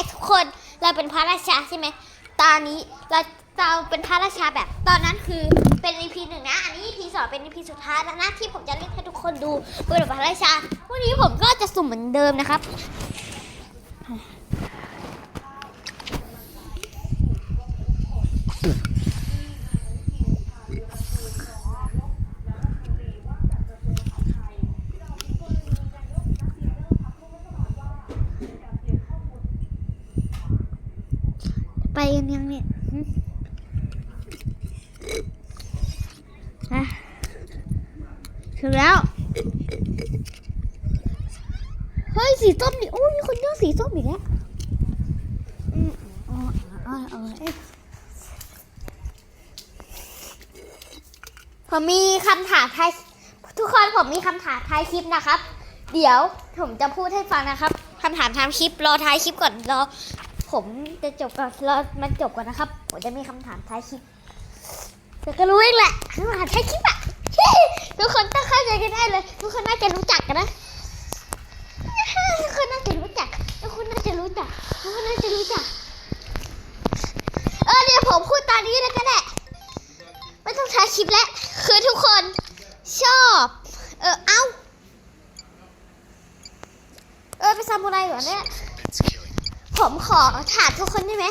กทุกคนเราเป็นพระราชาใช่ไหมตอนนี้เราเราเป็นพระราชาแบบ ตอนนั้นคือเป็น EP หนึ่งนะ อันนี้ EP สองเป็น EP สุดท้ายแล้วนะที่ผมจะเล่นให้ทุกคนดูเป็นพระราชาวันนี้ผมก็จะสุ่มเหมือนเดิมนะครับ ไปกันยังเนี่ยถึงแล้ว เฮ้ย สีส้มดิโอ้ยมีคนเลือกสีส้มอีกแล้วอืมอ๋ออ๋ออ๋อเอ๊ะผมมีคำถามท้ายทุกคนผมมีคำถามท้ายคลิปนะครับ เดี๋ยวผมจะพูดให้ฟังนะครับคำถามท้ายคลิปรอท้ายคลิปก่อนรอ ผมจะจบก่อนรอมันจบก่อนนะครับ ผมจะมีคำถามท้ายคลิปเดี๋ยวก็รู้เองแหละคำถามท้ายคลิปอะทุกคนต้องเข้าใจกันได้เลย ทุกคนน่าจะรู้จักกันนะทุกคนน่าจะรู้จัก ทุกคนน่าจะรู้จัก ทุกคนน่าจะรู้จัก เออเดี๋ยวผมพูดตอนนี้เลยก็ได้ไม่ต้องท้ายคลิปแล้ว คือทุกคนชอบ เออเอ้า เออไปซามูไรก่อนเนี่ย ผมขอถามทุกคนได้ไหม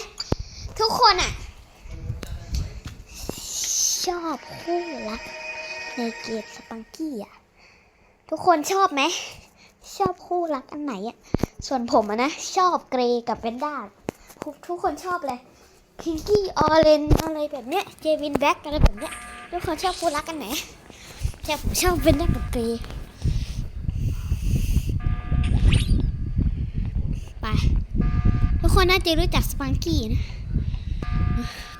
ทุกคนอะชอบคู่รักในเกมสปังกี้อะทุกคนชอบไหม ชอบคู่รักอันไหนอะส่วนผมอะนะ ชอบเกรย์กับเวนด้าทุกทุกคนชอบเลยพิงกี้ออเรนอะไรแบบเนี้ยเจวินแบ็กอะไรแบบเนี้ยทุกคนชอบคู่รักอันไหนแต่ผมชอบเวนด้ากับเกรย์ไป ทุก คนน่าจะรู้จักสปังกี้นะ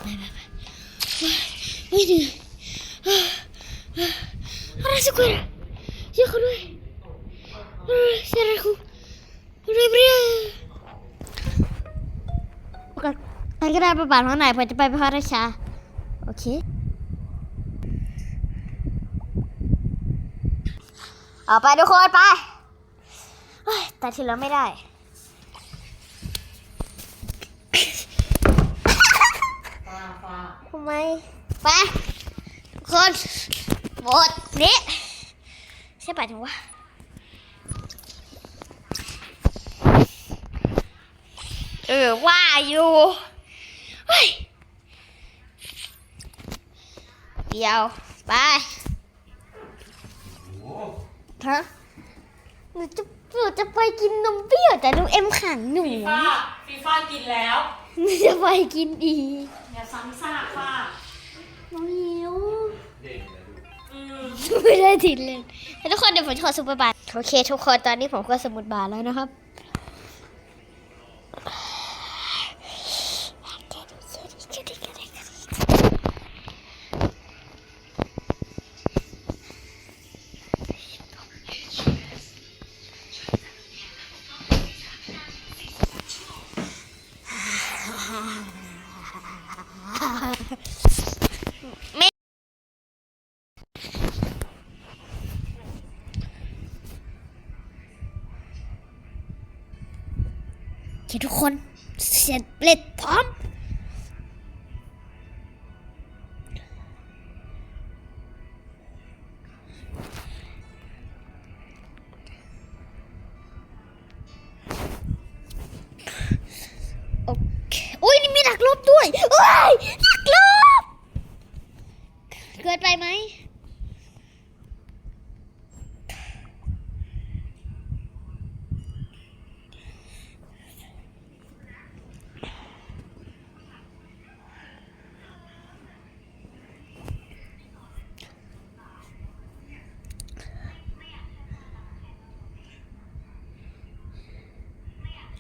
ไปไปไปเฮ้ยเหนื่อยอะไรสักคนช่วยเขาด้วยเสียอะไรคุเรียบเรียบโอเคใครก็ได้ไปบ้านของไหนผมจะไปพระราชา โอเคเอาไปทุกคนไปแต่ทีเราไม่ได้ ฟ้า ฟ้าทำไมไปทุกคนหมดนี้ใช่ป่ะถึงวะเออว่าอยู่เฮ้ยเดี๋ยวไปฮะหนูจะหนูจะไปกินนมเปรี้ยวแต่ลูกเอ็มขังหนูฟีฟ้าฟีฟ้ากินแล้ว หนูจะไปกินอีก อย่าซ้ำซากฟ้าน้องหิวอืมไม่ได้ติดเลยแล้วทุกคนเดี๋ยวผมขอสมุดบาทโอเค ทุกคนตอนนี้ผมก็สมุดบาทแล้วนะครับ คทุกคนเสร็จเร็จพร้อม โอเคอุ้ยนี่มีหลักลบด้วยเอ้ยหลักลบ เกินไปไหม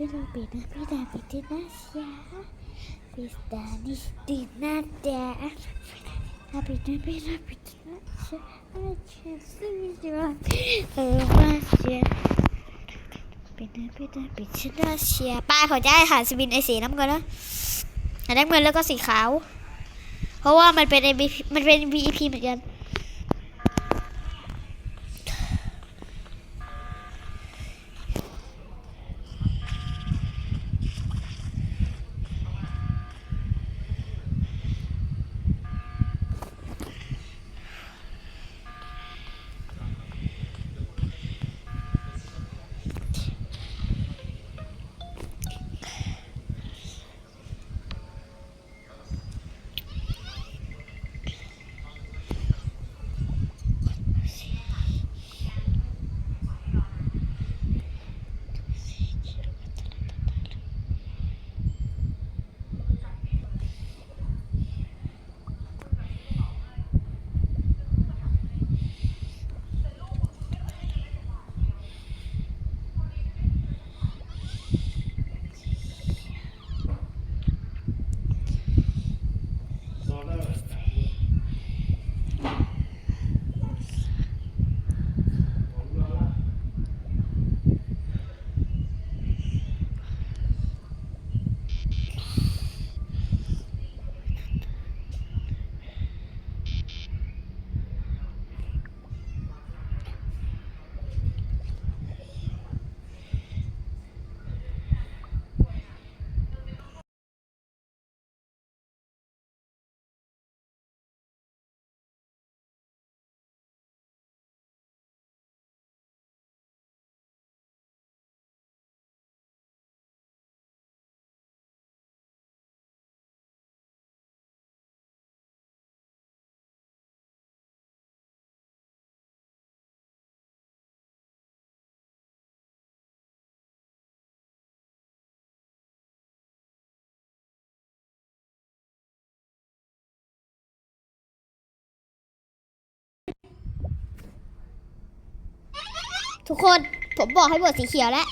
เนี่ยไอ้นะเนี่ยนะดินะดินะดินะนะเตอะเตเตนะเตเออนะดินะดินะดินะดินะดินะนะเตอะเอ็นอันนี้โอ้เฮ้ยเฮ้ยเฮ้ยนะดิตาเดตาดิตาดิตาดิเจนะอะเจนะเตนะเทนะเจปิตาปิตาปิตาปิตาปิตาดิตาดิชัวมาชิปิตาปิ Bila bina bina bina nasya Bista nistina da Bina bina bina nasya Aja sujud Masya Bina bina bina nasya ป้าขอจะให้หาสบินไอสีน้ำเงินนะอันน้ำเงินแล้วก็สีขาว เพราะว่ามันเป็น MVP มันเป็น VEP เหมือนกัน ทุกคนผมบอกให้บทสีเขียวแล้ว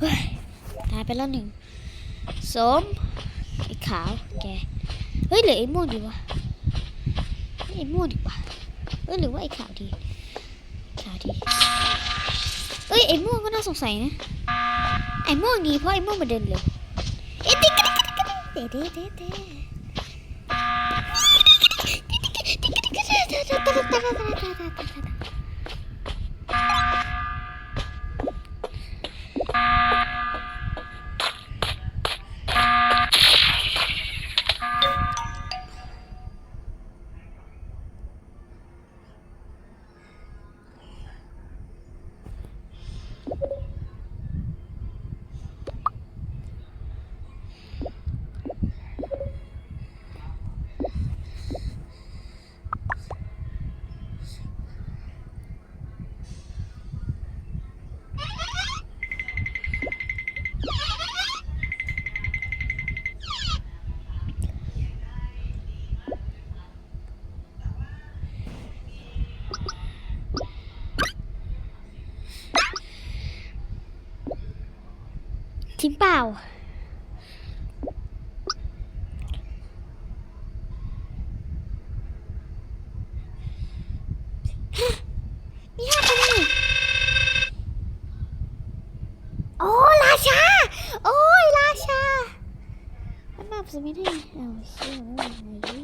เฮ้ยตายไปแล้วหนึ่ง สมไอ้ขาวแกเฮ้ยเหลือไอ้ม่วงดีวะไอ้ม่วงดีกว่าเอ้ยหรือว่าไอ้ขาวดีขาวดีเอ้ยไอ้ม่วงก็น่าสงสัยนะไอ้ม่วงดีเพราะไอ้ม่วงมันเดินเร็วเอ๊ะติ๊กติ๊กติ๊กติ๊กติ๊กติ๊กติ๊กทิ้งเปล่ามีห้าคะแนนโอ้ ราชา โอ้ย ราชามันแบบสมิธเอาเชื่อว่าไงดี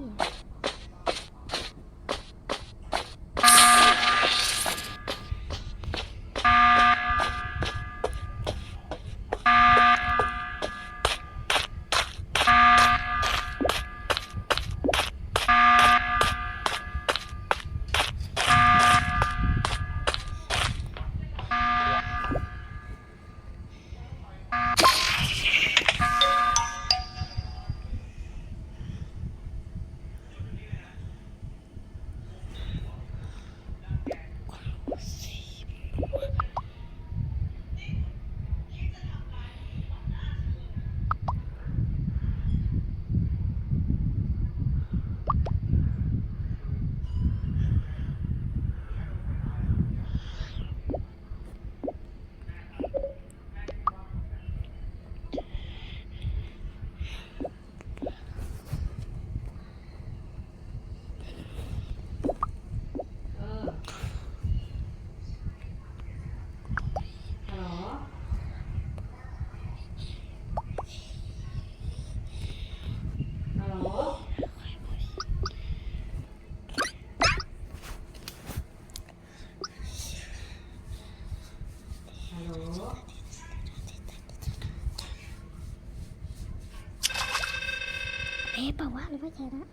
ชนะ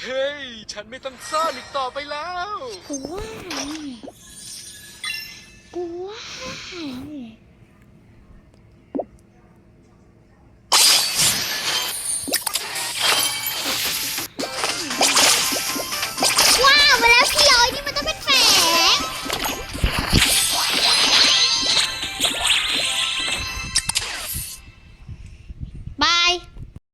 เฮ้ย ฉันไม่ต้องซ่อนอีกต่อไปแล้ว กูว่านี่กูว่า